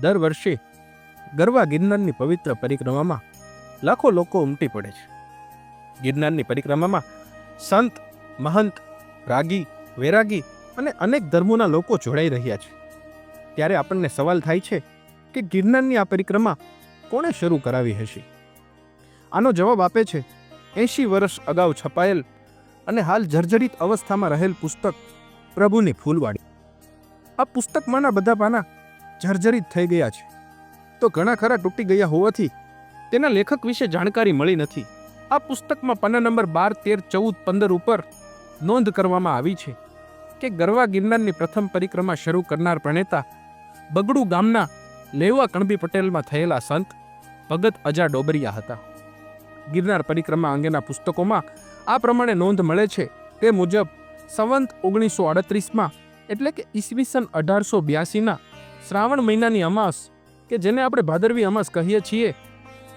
દર વર્ષે ગરવા ગિરનારની પવિત્ર પરિક્રમામાં લાખો લોકો ઉમટી પડે છે. ગિરનારની પરિક્રમામાં સંત, મહંત, રાગી, વૈરાગી અને અનેક ધર્મોના લોકો જોડાઈ રહ્યા છે. ત્યારે આપણને સવાલ થાય છે કે ગિરનારની આ પરિક્રમા કોણે શરૂ કરાવી હશે? આનો જવાબ આપે છે, એંશી વર્ષ અગાઉ છપાયેલ અને હાલ જર્જરિત અવસ્થામાં રહેલ પુસ્તક પ્રભુની ફૂલવાડી. આ પુસ્તકમાંના બધા પાના જર્જરિત થઈ ગયા છે. તો ઘણા ખરા તૂટી ગયા હોવાથી તેના લેખક વિશે જાણકારી મળી નથી. આ પુસ્તકમાં પન્ના નંબર બાર, તેર, ચૌદ, પંદર ઉપર નોંધ કરવામાં આવી છે કે ગરવા ગિરનારની પ્રથમ પરિક્રમા શરૂ કરનાર પ્રણેતા બગડુ ગામના લેવા કણબી પટેલમાં થયેલા સંત ભગત અજા ડોબરિયા હતા. ગિરનાર પરિક્રમા અંગેના પુસ્તકોમાં આ પ્રમાણે નોંધ મળે છે તે મુજબ સંવંત ઓગણીસો અડત્રીસમાં એટલે કે ઈસવીસન અઢારસો બ્યાસીના શ્રાવણ મહિનાની અમાસ, કે જેને આપણે ભાદરવી અમાસ કહીએ છીએ,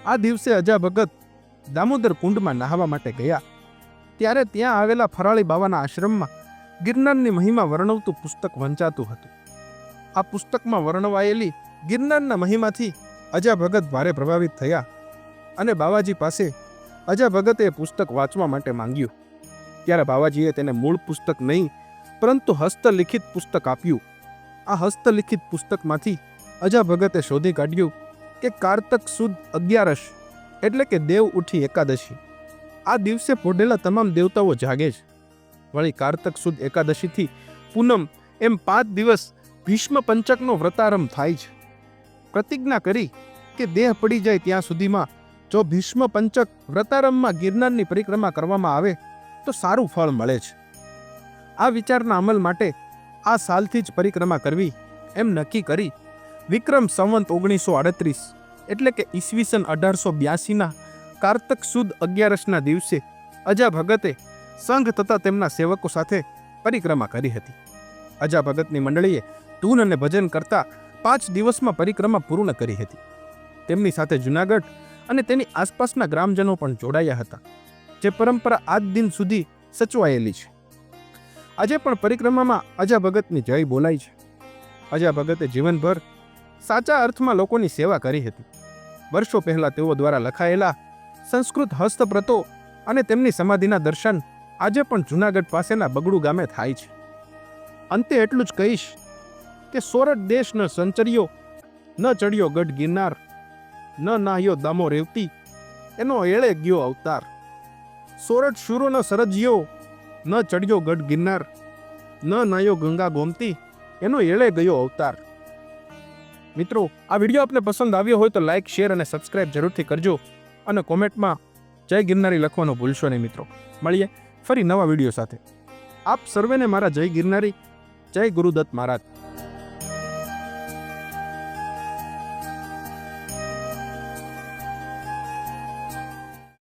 આ દિવસે અજા ભગત દામોદર કુંડમાં નહાવા માટે ગયા. ત્યારે ત્યાં આવેલા ફરાળી બાવાના આશ્રમમાં ગિરનારની મહિમા વર્ણવતું પુસ્તક વંચાતું હતું. આ પુસ્તકમાં વર્ણવાયેલી ગિરનારના મહિમાથી અજા ભગત ભારે પ્રભાવિત થયા અને બાવાજી પાસે અજા ભગતે એ પુસ્તક વાંચવા માટે માંગ્યું. ત્યારે બાવાજીએ તેને મૂળ પુસ્તક નહીં, પરંતુ હસ્તલિખિત પુસ્તક આપ્યું. આ હસ્તલિખિત પુસ્તકમાંથી અજા ભગતે શોધી કાઢ્યું કે કારતક સુદ અગિયારસ એટલે કે દેવ ઉઠી એકાદશી. આ દિવસે પોઢેલા તમામ દેવતાઓ જાગે છે વળી કારતક સુદ એકાદશીથી પૂનમ એમ પાંચ દિવસ ભીષ્મ પંચકનો વ્રતારંભ થાય છે પ્રતિજ્ઞા કરી કે દેહ પડી જાય ત્યાં સુધીમાં જો ભીષ્મ પંચક વ્રતારંભમાં ગિરનારની પરિક્રમા કરવામાં આવે તો સારું ફળ મળે છે આ વિચારના અમલ માટે આ સાલથી જ પરિક્રમા કરવી એમ નક્કી કરી વિક્રમ સંવંત ઓગણીસો આડત્રીસ એટલે કે ઈસવીસન અઢારસો બ્યાસીના કારતક સુદ અગિયારસના દિવસે અજા ભગતે સંઘ તથા તેમના સેવકો સાથે પરિક્રમા કરી હતી. અજા ભગતની મંડળીએ ધૂન અને ભજન કરતા પાંચ દિવસમાં પરિક્રમા પૂર્ણ કરી હતી. તેમની સાથે જુનાગઢ અને તેની આસપાસના ગ્રામજનો પણ જોડાયા હતા, જે પરંપરા આજ દિન સુધી સચવાયેલી છે. આજે પણ પરિક્રમામાં અજા ભગતની જય બોલાય છે. અજા ભગતે જીવનભર સાચા અર્થમાં લોકોની સેવા કરી હતી. વર્ષો પહેલાં તેઓ દ્વારા લખાયેલા સંસ્કૃત હસ્તપ્રતો અને તેમની સમાધિના દર્શન આજે પણ જુનાગઢ પાસેના બગડુ ગામે થાય છે. અંતે એટલું જ કહીશ કે સોરઠ દેશ ન સંચર્યો, ન ચડ્યો ગઢ ગિરનાર, ન નાહ્યો દામો રેવતી, એનો એળે ગયો અવતાર. સોરઠ શૂરો ન સરજ્યો ન ચડ્યો ગઢ ગિરનાર, ન નાયો ગંગા ગોમતી, એનો એળે ગયો અવતાર. મિત્રો, આ વીડિયો આપને પસંદ આવ્યો હોય તો લાઇક શેર અને સબસ્ક્રાઇબ જરૂરથી કરજો અને કોમેન્ટમાં જય ગિરનારી લખવાનું ભૂલશો નહીં મિત્રો. મળીએ ફરી નવા વીડિયો સાથે. આપ સર્વેને મારા જય ગિરનારી, જય ગુરુદત્ત મહારાજ.